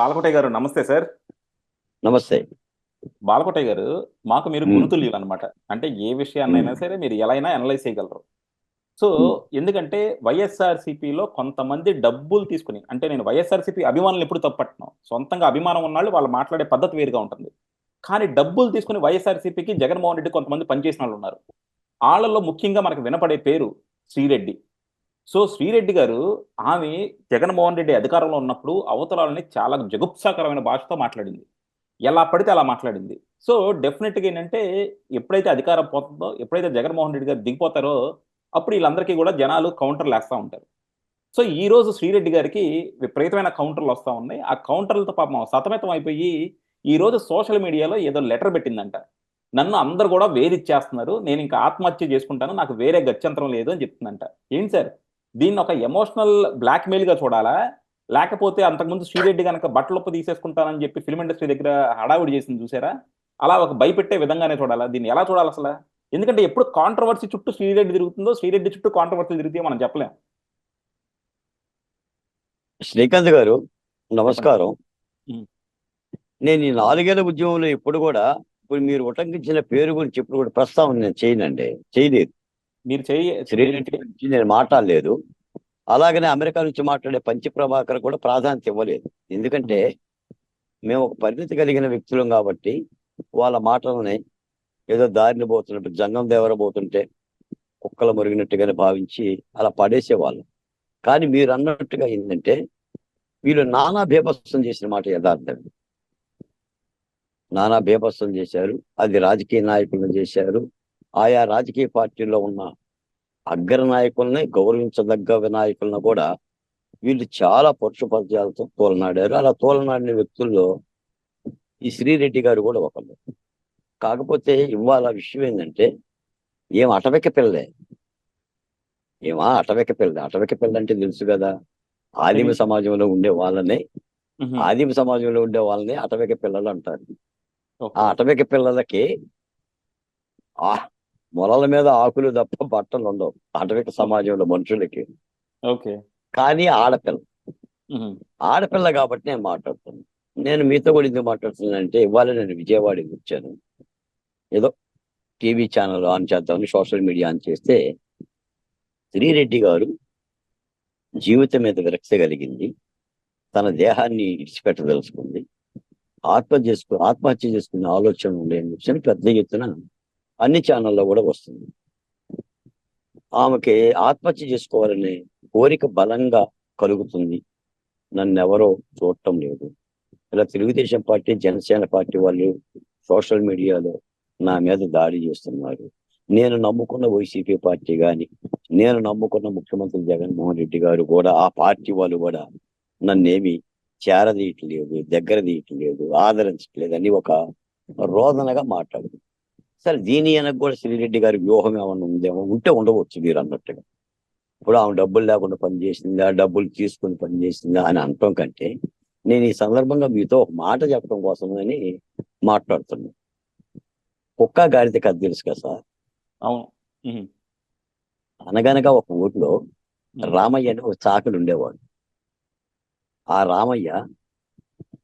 బాలకోటయ్య గారు నమస్తే సార్. నమస్తే. బాలకోటయ్య గారు మాకు మీరు మ్మ్. గురుతుల్యులు అనమాట అంటే ఏ విషయాన్నైనా సరే మీరు ఎలా అయినా అనలైజ్ చేయగలరు. సో. ఎందుకంటే వైఎస్ఆర్సీపీలో కొంతమంది డబ్బులు తీసుకుని అంటే నేను వైఎస్ఆర్సీపీ అభిమానులు ఎప్పుడు తప్పట్టను సొంతంగా అభిమానం ఉన్నాళ్ళు వాళ్ళు మాట్లాడే పద్ధతి వేరుగా ఉంటుంది. కానీ డబ్బులు తీసుకుని వైఎస్ఆర్సీపీకి జగన్మోహన్ రెడ్డి కొంతమంది పనిచేసిన వాళ్ళు ఉన్నారు. వాళ్ళల్లో ముఖ్యంగా మనకు వినపడే పేరు శ్రీరెడ్డి. సో శ్రీరెడ్డి గారు ఆమె జగన్మోహన్ రెడ్డి అధికారంలో ఉన్నప్పుడు అవతలాలని చాలా జగుప్సాకరమైన భాషతో మాట్లాడింది. ఎలా పడితే అలా మాట్లాడింది. సో డెఫినెట్గా ఏంటంటే ఎప్పుడైతే అధికారం పోతుందో ఎప్పుడైతే జగన్మోహన్ రెడ్డి గారు దిగిపోతారో అప్పుడు వీళ్ళందరికీ కూడా జనాలు కౌంటర్లు వేస్తూ ఉంటారు. సో ఈ రోజు శ్రీరెడ్డి గారికి విపరీతమైన కౌంటర్లు వస్తూ ఉన్నాయి. ఆ కౌంటర్లతో పాపం సతమితం అయిపోయి ఈ రోజు సోషల్ మీడియాలో ఏదో లెటర్ పెట్టిందంట. నన్ను అందరు కూడా వేధిచ్చేస్తున్నారు. నేను ఇంకా ఆత్మహత్య చేసుకుంటాను. నాకు వేరే గత్యంతరం లేదు అని చెప్తుందంట. ఏంటి సార్? దీన్ని ఒక ఎమోషనల్ బ్లాక్మెయిల్గా చూడాలా? లేకపోతే అంతకుముందు శ్రీరెడ్డి కనుక బట్టలొప్పు తీసేసుకుంటానని చెప్పి ఫిల్మ్ ఇండస్ట్రీ దగ్గర హడావుడి చేసింది చూసారా? అలా ఒక భయపెట్టే విధంగానే చూడాలా? దీన్ని ఎలా చూడాలి అసలు? ఎందుకంటే ఎప్పుడు కాంట్రవర్సీ చుట్టూ శ్రీరెడ్డి తిరుగుతుందో శ్రీరెడ్డి చుట్టూ కాంట్రవర్సీ తిరుగుతాయో మనం చెప్పలేం. శ్రీకాంత్ గారు నమస్కారం. నేను ఈ నాలుగేళ్ళ ఉద్యమంలో ఎప్పుడు కూడా ఇప్పుడు మీరు ఉటంకించిన పేరు గురించి ఎప్పుడు కూడా ప్రస్తావన నేను చేయనండి. చేయలేదు. మీరు చేయ నేను మాట్లాడలేదు. అలాగనే అమెరికా నుంచి మాట్లాడే పంచ ప్రభాకర్ కూడా ప్రాధాన్యత ఇవ్వలేదు. ఎందుకంటే మేము. ఒక పరిణతి కలిగిన వ్యక్తులం కాబట్టి వాళ్ళ మాటలని ఏదో దారిని పోతున్నట్టు జంగం దేవర పోతుంటే కుక్కలు మురిగినట్టుగానే భావించి అలా పడేసేవాళ్ళం. కానీ మీరు అన్నట్టుగా ఏంటంటే వీళ్ళు నానా బేభత్సం చేసిన మాట యథార్థం నానా బేభత్సం చేశారు. అది రాజకీయ నాయకులను చేశారు. ఆయా రాజకీయ పార్టీల్లో ఉన్న అగ్ర నాయకుల్ని గౌరవించదగ్గ నాయకులను కూడా వీళ్ళు చాలా పరుషపద్యాలతో తోలనాడారు. అలా తోలనాడిన వ్యక్తుల్లో ఈ శ్రీరెడ్డి గారు కూడా ఒకళ్ళు. కాకపోతే ఇవాళ విషయం ఏంటంటే ఏం అటవెక్క పిల్లలే. ఏమా అటవెక్క పిల్ల అటవెక్క పిల్ల అంటే తెలుసు కదా. ఆదిమ సమాజంలో ఉండే వాళ్ళని. ఆదిమ సమాజంలో ఉండే వాళ్ళని అటవెక్క పిల్లలు అంటారు. ఆ అటవెక్క పిల్లలకి ఆ మొలల మీద ఆకులు తప్ప బట్టలు ఉండవు. అటవిక సమాజంలో మనుషులకి. ఓకే. కానీ ఆడపిల్ల. ఆడపిల్ల కాబట్టి నేను మాట్లాడుతున్నాను. నేను మీతో కూడా ఎందుకు మాట్లాడుతున్నానంటే ఇవాళ నేను విజయవాడకి వచ్చాను. ఏదో టీవీ ఛానల్ ఆన్ చేద్దామని సోషల్ మీడియా ఆన్ చేస్తే శ్రీరెడ్డి గారు జీవితం మీద విరక్తి కలిగింది. తన దేహాన్ని ఇడిచిపెట్టదలుచుకుంది ఆత్మహత్య చేసుకు ఆత్మహత్య చేసుకునే ఆలోచన ఉండేని చెప్పి పెద్ద ఎత్తున అన్ని ఛానల్లో కూడా వస్తుంది. ఆమెకి ఆత్మహత్య చేసుకోవాలనే కోరిక బలంగా కలుగుతుంది. నన్ను ఎవరో చూడటం లేదు. ఇలా తెలుగుదేశం పార్టీ జనసేన పార్టీ వాళ్ళు సోషల్ మీడియాలో నా మీద దాడి చేస్తున్నారు. నేను నమ్ముకున్న వైసీపీ పార్టీ కానీ నేను నమ్ముకున్న ముఖ్యమంత్రి జగన్మోహన్ రెడ్డి గారు కూడా ఆ పార్టీ వాళ్ళు కూడా నన్నేమి చేరదీయట్లేదు దగ్గర తీయట్లేదు ఆదరించట్లేదు అని ఒక రోదనగా మాట్లాడుతుంది సరే దీని వెనక కూడా శ్రీరెడ్డి గారి వ్యూహం ఏమైనా ఉందేమో? ఉంటే ఉండవచ్చు మీరు అన్నట్టుగా. ఇప్పుడు ఆమె డబ్బులు లేకుండా పనిచేసిందా డబ్బులు తీసుకుని పనిచేసిందా అని అనటం కంటే నేను ఈ సందర్భంగా మీతో ఒక మాట చెప్పడం కోసమని మాట్లాడుతున్నాను కుక్క గాడిద కథ తెలుసు కదా సార్? అవును. అనగనగా ఒక ఊర్లో రామయ్య అని ఒక చాకలు ఉండేవాడు. ఆ రామయ్య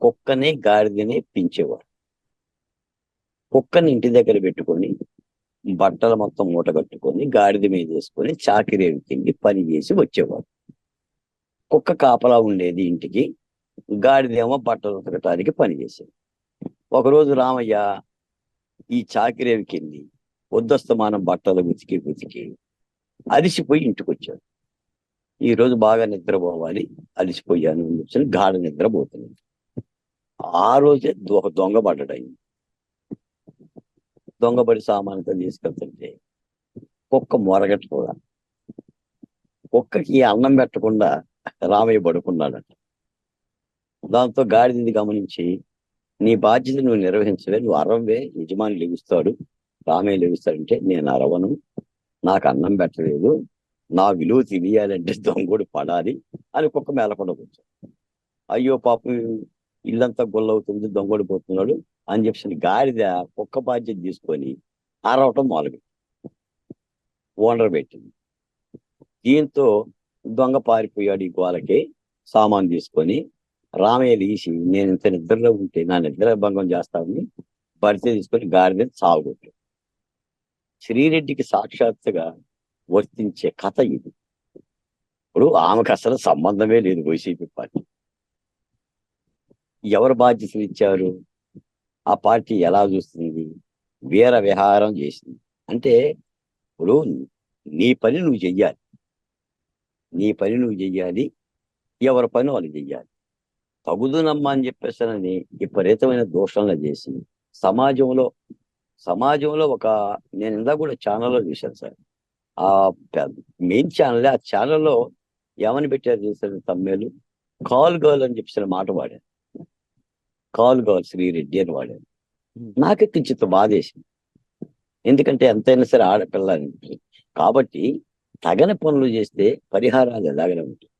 కుక్కని గాడిదని పెంచేవాడు. కుక్కని ఇంటి దగ్గర పెట్టుకొని బట్టలు మొత్తం మూట కట్టుకొని గాడిద మీద వేసుకొని చాకిరేవి తిండి పని చేసి వచ్చేవాడు కుక్క కాపలా ఉండేది ఇంటికి గాడిదేమో బట్టలు ఉతకటానికి పని చేసేది. ఒకరోజు రామయ్య ఈ చాకిరేవి కింది ఉద్దస్తమానం బట్టలు ఉతికి ఉతికి అలిసిపోయి ఇంటికి వచ్చాడు ఈ రోజు బాగా నిద్రపోవాలి అలిసిపోయాను అని గాఢ నిద్రపోతున్నాడు. ఆ రోజే ఒక దొంగ పడ్డాడు దొంగబడి సామాన్తో తీసుకెళ్తుంటే కుక్క మొరగట్టుకోదా కుక్కకి అన్నం పెట్టకుండా రామయ్య పడుకున్నాడట. దాంతో గాడిదని గమనించి నీ బాధ్యత నువ్వు నిర్వహించలే నువ్వు అరవే యజమాని లెగుస్తాడు రామయ్య లెగుస్తాడంటే నేను అరవను నాకు అన్నం పెట్టలేదు నా విలువ తెలియాలంటే దొంగోడు పడాలి అని కుక్క మేలకుండా కూర్చో అయ్యో పాపం ఇల్లంతా గొల్లవుతుంది దొంగోడు పోతున్నాడు. అని చెప్పి గాడిద కుక్క బాధ్యత తీసుకొని అరవటం మొదలుపెట్టి ఓనర్ పెట్టింది. దీంతో దొంగ పారిపోయాడు ఈ గోలకి సామాన్ తీసుకొని. రామయ్య తీసి నేను ఇంత నిద్రలో ఉంటే నా నిద్ర భంగం చేస్తామని పరిచయం తీసుకొని గాడిద సాగుకొట్టాడు శ్రీరెడ్డికి సాక్షాత్తుగా వర్తించే కథ ఇది. ఇప్పుడు ఆమెకు అసలు సంబంధమే లేదు వైసీపీ పార్టీ ఎవరు బాధ్యతలు ఇచ్చారు? ఆ పార్టీ ఎలా చూస్తుంది? వీర విహారం చేసింది. అంటే ఇప్పుడు నీ పని నువ్వు చెయ్యాలి. నీ పని నువ్వు చెయ్యాలి. ఎవరి పని వాళ్ళు చెయ్యాలి. తగుదునమ్మా అని చెప్పేసానని విపరీతమైన దోషంగా చేసి సమాజంలో సమాజంలో ఒక నేను ఇందా కూడా ఛానల్లో చూశాను సార్. ఆ మెయిన్ ఛానల్ ఆ ఛానల్లో ఏమని పెట్టారు చేశారు తమ్మేలు కాల్ గర్ల్ అని చెప్పేసిన మాట వాడారు కాల్ గర్ల్ శ్రీరెడ్డి అని వాడారు. నాకే కించిత్ బాధేసింది. ఎందుకంటే ఎంతైనా సరే ఆడపిల్ల అని కాబట్టి తగని పనులు చేస్తే పరిహారాలు ఎలాగనే ఉంటాయి.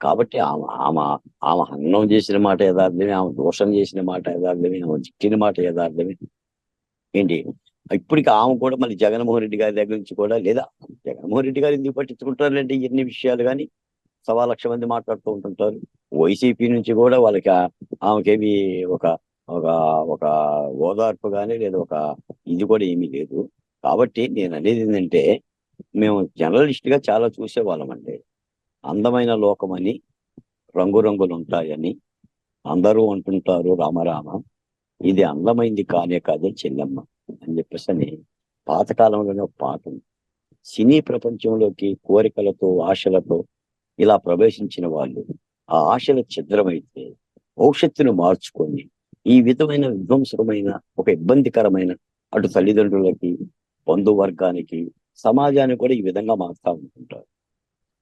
కాబట్టి ఆమె ఆమె ఆమె అన్నం చేసిన మాట యథార్థమే ఆమె దోషం చేసిన మాట యథార్థమే ఆమె చిక్కిన మాట యథార్థమే. ఏంటి? ఇప్పటికి ఆమె కూడా మళ్ళీ జగన్మోహన్ రెడ్డి గారి దగ్గర నుంచి కూడా లేదా జగన్మోహన్ రెడ్డి గారు ఎందుకు పట్టించుకుంటారులేండి ఎన్ని విషయాలు కానీ? సవా లక్ష మంది మాట్లాడుతూ ఉంటుంటారు. వైసీపీ నుంచి కూడా వాళ్ళకి ఆమెకేమి ఒక ఒక ఒక ఓదార్పు కానీ లేదా ఒక ఇది కూడా ఏమీ లేదు. కాబట్టి నేను అనేది ఏంటంటే మేము జర్నలిస్ట్గా చాలా చూసేవాళ్ళమండి అందమైన లోకమని రంగురంగులు ఉంటాయని అందరూ అంటుంటారు రామరామ ఇది అందమైంది కానే కాదే చెల్లెమ్మ అని చెప్పేసి అని పాతకాలంలోనే ఒక పాట ఉంది. సినీ ప్రపంచంలోకి కోరికలతో ఆశలతో ఇలా ప్రవేశించిన వాళ్ళు ఆ ఆశల ఛిద్రమైతే భవిష్యత్తును మార్చుకొని ఈ విధమైన విధ్వంసకమైన ఒక ఇబ్బందికరమైన అటు తల్లిదండ్రులకి బంధువర్గానికి సమాజానికి కూడా ఈ విధంగా మారుతా ఉంటుంటారు.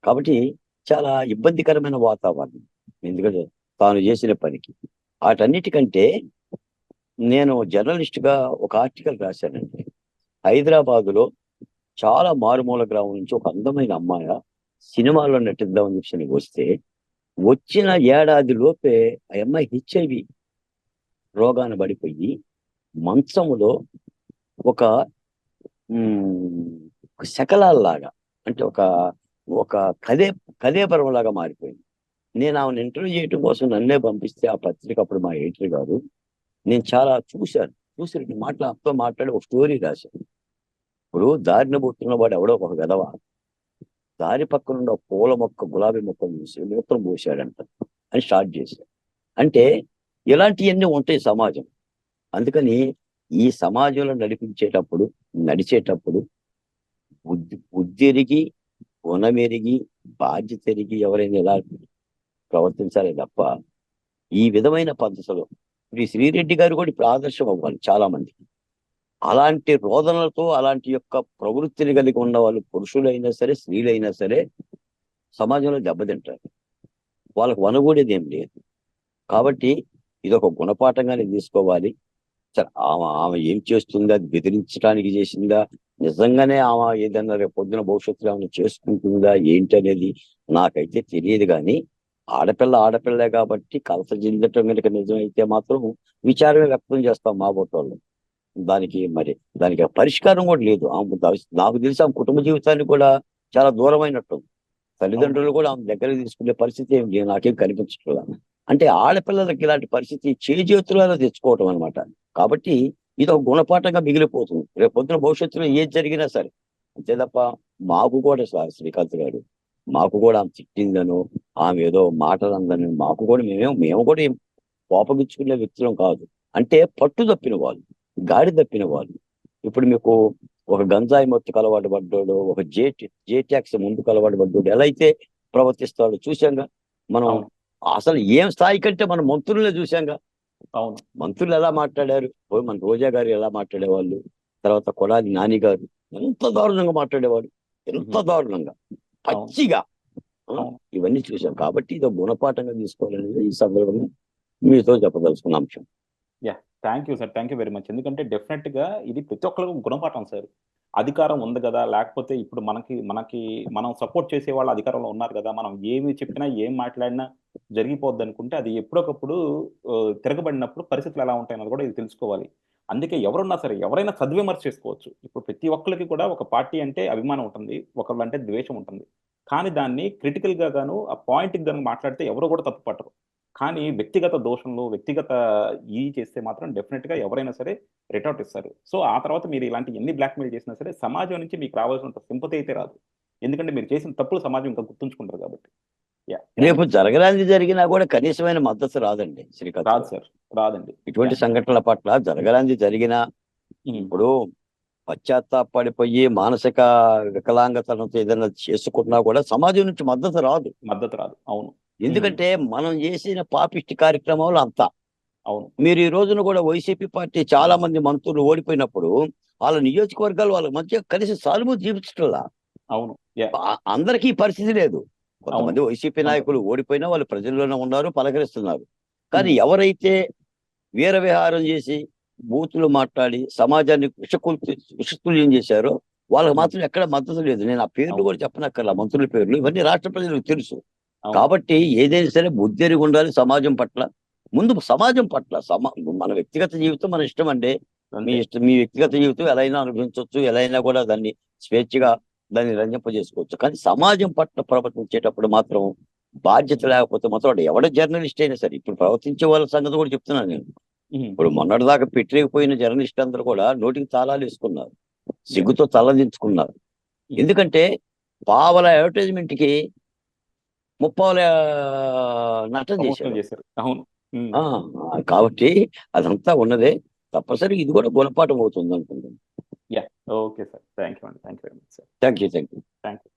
కాబట్టి చాలా ఇబ్బందికరమైన వాతావరణం. ఎందుకంటే తాను చేసిన పనికి. వాటన్నిటికంటే నేను జర్నలిస్ట్గా ఒక ఆర్టికల్ రాశానండి. హైదరాబాదులో చాలా మారుమూల గ్రామం నుంచి ఒక అందమైన అమ్మాయి సినిమాలో నటిద్దామని చెప్పి వస్తే వచ్చిన ఏడాది లోపే ఆ అమ్మాయి హెచ్ఐవి రోగాన పడిపోయి మంచములో ఒక శకలాల్లాగా అంటే ఒక ఒక కదే కదేపరంలాగా మారిపోయింది. నేను ఆమెను ఇంటర్వ్యూ చేయడం కోసం నన్నే పంపిస్తే ఆ పత్రిక అప్పుడు మా ఎడిటర్ గారు నేను చాలా చూశాను. చూసి రెండు మాటలు మాట్లాడి ఒక స్టోరీ రాశాను. ఇప్పుడు దారిన పుట్టిన వాడు ఎవడో ఒక విధవ. దారి పక్కన ఉన్న పూల మొక్క గులాబీ మొక్క చూసి మూత్రం పోసాడంట అని స్టార్ట్ చేశాడు. అంటే ఇలాంటివన్నీ ఉంటాయి సమాజం. అందుకని ఈ సమాజంలో నడిపించేటప్పుడు నడిచేటప్పుడు బుద్ధి బుద్ధిరిగి గుణమెరిగి బాధ్యత ఎరిగి ఎవరైనా ఎలా ప్రవర్తించాలి తప్ప ఈ విధమైన పద్ధతులు. ఇప్పుడు ఈ శ్రీరెడ్డి గారు కూడా ఇప్పుడు ఆదర్శం అవ్వాలి చాలా మందికి అలాంటి రోదనలతో అలాంటి యొక్క ప్రవృత్తిని కలిగి ఉన్న వాళ్ళు పురుషులైనా సరే స్త్రీలైనా సరే సమాజంలో దెబ్బతింటారు. వాళ్ళకు వనగూడేది ఏం లేదు. కాబట్టి ఇది ఒక గుణపాఠంగానే తీసుకోవాలి. సరే ఆమె ఆమె ఏం చేస్తుందా బెదిరించడానికి చేసిందా నిజంగానే ఆమె ఏదన్నా రేపు పొద్దున భవిష్యత్తులో ఏమైనా చేసుకుంటుందా ఏంటి అనేది నాకైతే తెలియదు కానీ ఆడపిల్ల ఆడపిల్లే కాబట్టి కలస జిందటం కనుక నిజమైతే మాత్రం విచారమే వ్యక్తం చేస్తాం మా బొట్టోళ్ళు దానికి మరి దానికి పరిష్కారం కూడా లేదు. ఆమె నాకు తెలిసి ఆమె కుటుంబ జీవితానికి కూడా చాలా దూరమైనట్టు తల్లిదండ్రులు కూడా ఆమె దగ్గర తీసుకునే పరిస్థితి ఏం లేదు. నాకేం కనిపించట్లేదు అంటే ఆడపిల్లలకి ఇలాంటి పరిస్థితి చేజేతులలో తెచ్చుకోవటం అన్నమాట. కాబట్టి ఇది ఒక గుణపాఠంగా మిగిలిపోతుంది. రేపు పొద్దున భవిష్యత్తులో ఏది జరిగినా సరే. అంతే తప్ప మాకు కూడా సార్ శ్రీకాంత్ గారు మాకు కూడా ఆమె తిట్టిందను ఆమె ఏదో మాటలందని మాకు కూడా మేమేం మేము కూడా కోపగించుకునే వ్యక్తులం కాదు. అంటే పట్టు తప్పిన వాళ్ళు. గాడి తప్పిన వాళ్ళు. ఇప్పుడు మీకు ఒక గంజాయి మొత్తుకు అలవాటు పడ్డాడు ఒక జే జే ట్యాక్స్ ముందుకు అలవాటు పడ్డాడు ఎలా అయితే ప్రవర్తిస్తాడో చూశాంగా? మనం. అసలు ఏం స్థాయి కంటే మనం మంత్రులనే చూశాంగా? అవును. మంత్రులు ఎలా మాట్లాడారు? మన రోజా గారు ఎలా మాట్లాడేవాళ్ళు? తర్వాత కొడాలి నాని గారు ఎంత దారుణంగా మాట్లాడేవాడు ఎంత. దారుణంగా. పచ్చిగా. ఇవన్నీ చూసాం కాబట్టి ఇది గుణపాఠంగా తీసుకోవాలనేది ఈ సందర్భంగా మీతో చెప్పదలుచుకున్న అంశం. Thank you sir thank you very much. ఎందుకంటే డెఫినెట్గా ఇది ప్రతి ఒక్కరికి గుణపాఠం సార్. అధికారం ఉంది కదా లేకపోతే ఇప్పుడు మనకి మనకి మనం సపోర్ట్ చేసే వాళ్ళు అధికారంలో ఉన్నారు కదా మనం ఏమి చెప్పినా ఏం మాట్లాడినా జరిగిపోద్ది అనుకుంటే అది ఎప్పుడొకప్పుడు తిరగబడినప్పుడు పరిస్థితులు ఎలా ఉంటాయన్నది కూడా ఇది తెలుసుకోవాలి. అందుకే ఎవరున్నా సరే ఎవరైనా సద్విమర్శ చేసుకోవచ్చు. ఇప్పుడు ప్రతి ఒక్కరికి కూడా ఒక పార్టీ అంటే అభిమానం ఉంటుంది ఒకళ్ళు అంటే ద్వేషం ఉంటుంది. కానీ దాన్ని క్రిటికల్గా గాను ఆ పాయింట్ గాను మాట్లాడితే ఎవరు కూడా తప్పు పట్టరు. కానీ వ్యక్తిగత దోషంలో వ్యక్తిగత ఈ చేస్తే మాత్రం డెఫినెట్గా ఎవరైనా సరే రిటౌట్ ఇస్తారు. సో ఆ తర్వాత మీరు ఇలాంటి ఎన్ని బ్లాక్మెయిల్ చేసినా సరే సమాజం నుంచి మీకు రావాల్సినంత సింపతి అయితే రాదు. ఎందుకంటే మీరు చేసిన తప్పులు సమాజం ఇంకా గుర్తుంచుకుంటారు కాబట్టి. రేపు జరగరానిది జరిగినా కూడా కనీసమైన మద్దతు రాదండి శ్రీకాంత్ రాదు. సార్. రాదండి. ఇటువంటి సంఘటనల పట్ల జరగరానిది జరిగినా ఉమ్, ఇప్పుడు పశ్చాత్తాపడిపోయి మానసిక వికలాంగతనంతో ఏదైనా చేసుకున్నా కూడా సమాజం నుంచి మద్దతు రాదు. మద్దతు రాదు. అవును. ఎందుకంటే మనం చేసిన పాపిష్టి కార్యక్రమాలు అంతా. అవును. మీరు ఈ రోజున కూడా వైసీపీ పార్టీ చాలా మంది మంత్రులు ఓడిపోయినప్పుడు వాళ్ళ నియోజకవర్గాలు వాళ్ళ మధ్య కలిసి సానుభూతి చూపించట్లా. అవును. అందరికీ పరిస్థితి లేదు. కొంతమంది వైసీపీ నాయకులు ఓడిపోయినా వాళ్ళు ప్రజల్లోనే ఉన్నారు పలకరిస్తున్నారు. కానీ ఎవరైతే వీర విహారం చేసి బూతులు మాట్లాడి సమాజాన్ని విషకుల్ విషతుల్యం చేశారో వాళ్ళకి మాత్రం ఎక్కడ మద్దతు లేదు. నేను ఆ పేర్లు కూడా చెప్పనక్కర్లా మంత్రుల పేర్లు. ఇవన్నీ రాష్ట్ర ప్రజలకు తెలుసు. కాబట్టి ఏదైనా సరే బుద్ధిరిగి ఉండాలి సమాజం పట్ల. ముందు సమాజం పట్ల సమా మన వ్యక్తిగత జీవితం మన ఇష్టం అండి. మీ. ఇష్టం మీ వ్యక్తిగత జీవితం ఎలా అయినా అనుభవించవచ్చు ఎలా అయినా కూడా దాన్ని స్వేచ్ఛగా దాన్ని రంజింపజేసుకోవచ్చు. కానీ సమాజం పట్ల ప్రవర్తించేటప్పుడు మాత్రం బాధ్యత లేకపోతే మాత్రం వాడు ఎవడ జర్నలిస్ట్ అయినా సరే ఇప్పుడు ప్రవర్తించే వాళ్ళ సంగతి కూడా చెప్తున్నాను నేను. ఇప్పుడు మొన్నటిదాకా పెట్టలేకపోయిన జర్నలిస్ట్ అందరూ కూడా నోటికి తాళాలు వేసుకున్నారు. సిగ్గుతో తలదించుకున్నారు ఎందుకంటే పావల అడ్వర్టైజ్మెంట్కి ముప్పావల నష్టం చేశారు. అవును. కాబట్టి అదంతా ఉన్నదే. తప్పనిసరి ఇది కూడా గుణపాఠం అవుతుంది అనుకుంటున్నాను. Okay sir. థ్యాంక్ యూ అండి. Thank you very much sir. Thank you thank you